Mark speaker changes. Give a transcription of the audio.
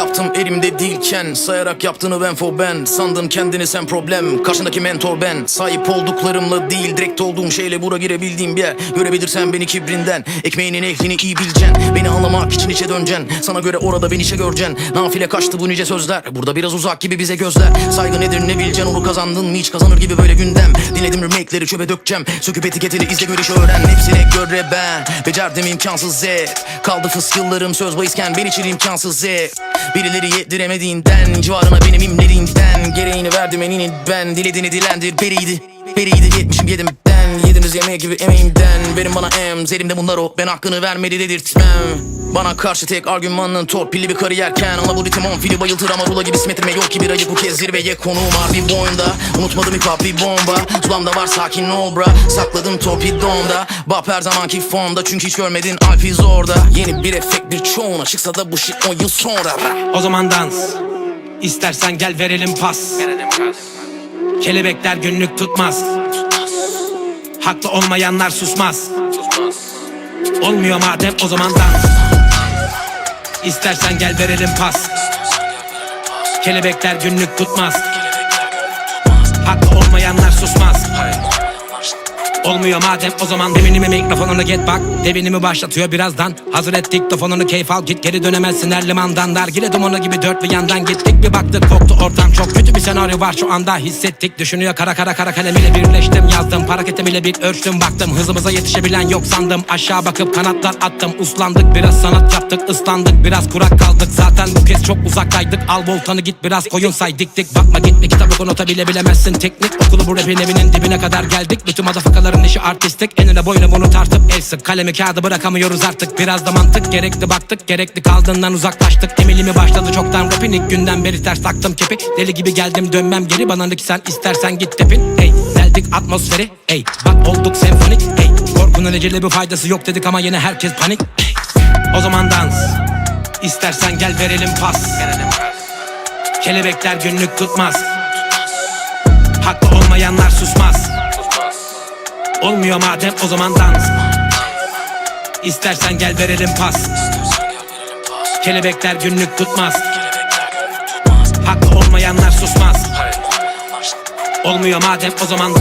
Speaker 1: Yaptım elimde değilken Sayarak yaptığını ben for ben. Sandın kendini sen problem Karşındaki mentor ben. Sahip olduklarımla değil Direkt olduğum şeyle bura girebildiğim bir yer. Görebilirsen beni kibrinden Ekmeğinin ehlini iyi bileceksin. Beni anlamak için içe döneceksin. Sana göre orada beni işe göreceksin. Nafile kaçtı bu nice sözler. Burada biraz uzak gibi bize gözler. Saygı nedir ne bileceksin? Onu kazandın mı? Hiç kazanır gibi böyle gündem. Dinledim remake'leri çöpe dökeceğim. Söküp etiketini izle gör iş öğren. Hepsine göre ben Becerdim imkansız Z Kaldı fıs yıllarım söz bayisken Ben için imkansız Z Birileri yediremediğinden Civarına benim imlerinden Gereğini verdim eninin ben. Dilediğini dilendir beriydi Beriydi. Yetmişim yedim Yediniz yemeği gibi emeğimden Verin bana em Zerimde bunlar o. Ben hakkını vermedi dedirtmem. Bana karşı tek argümanın torpilli bir kariyerken Ama bu ritim on fili bayıltır ama rula gibi simetrime yok ki bir ayı. Bu kez zirveye konum var bir boyunda Unutmadım hip hop bir bomba. Zulamda var sakin ol bra Sakladım torpidomda Bap her zamanki formda. Çünkü hiç görmedin Alfiz orada Yeni bir efekt bir çoğuna Çıksa da bu shit 10 yıl sonra.
Speaker 2: O zaman dans. İstersen gel verelim pas. Kelebekler günlük tutmaz Haklı olmayanlar susmaz. Olmuyor madem o zaman dans. İstersen gel verelim pas. Kelebekler günlük tutmaz. Haklı olmayanlar susmaz. Olmuyor madem o zaman deminimi mikrofonunu get bak. Devinimi başlatıyor birazdan. Hazır et diktofonunu keyif al git geri dönemezsin her limandan. Dergile dumanı gibi dört bir yandan gittik bir baktık. Koktu ortam senaryo var şu anda hissettik Düşünüyor kara kara kara kalem ile birleştim yazdım Hareketim ile bir ölçtüm baktım Hızımıza yetişebilen yok sandım Aşağı bakıp kanatlar attım Uslandık biraz sanat yaptık ıslandık Biraz kurak kaldık zaten bu kez çok uzaktaydık Al voltanı git biraz koyun say dik dik Bakma git bir kitabı konota bile bilemezsin Teknik okulu bu rapin evinin dibine kadar geldik. Bütün madafakaların işi artistik. Enine boyuna bunu tartıp el sık. Kalemi kağıdı bırakamıyoruz artık. Biraz da mantık. Gerekli baktık. Gerekli kaldığından uzaklaştık. Emilimi başladı çoktan rapin. İlk günden beri ters taktım kepi. Deli gibi geldim dönmem geri. Bana ki sen istersen git tepin. Hey deldik atmosferi. Hey bak olduk senfonik. Hey korkunun eceli bir faydası yok dedik ama yine herkes panik. Hey, O zaman dans. İstersen gel verelim pas. Kelebekler günlük tutmaz Haklı olmayanlar susmaz. Olmuyor madem o zaman dans. İstersen gel verelim pas. Kelebekler günlük tutmaz. Haklı olmayanlar susmaz. Olmuyor madem o zaman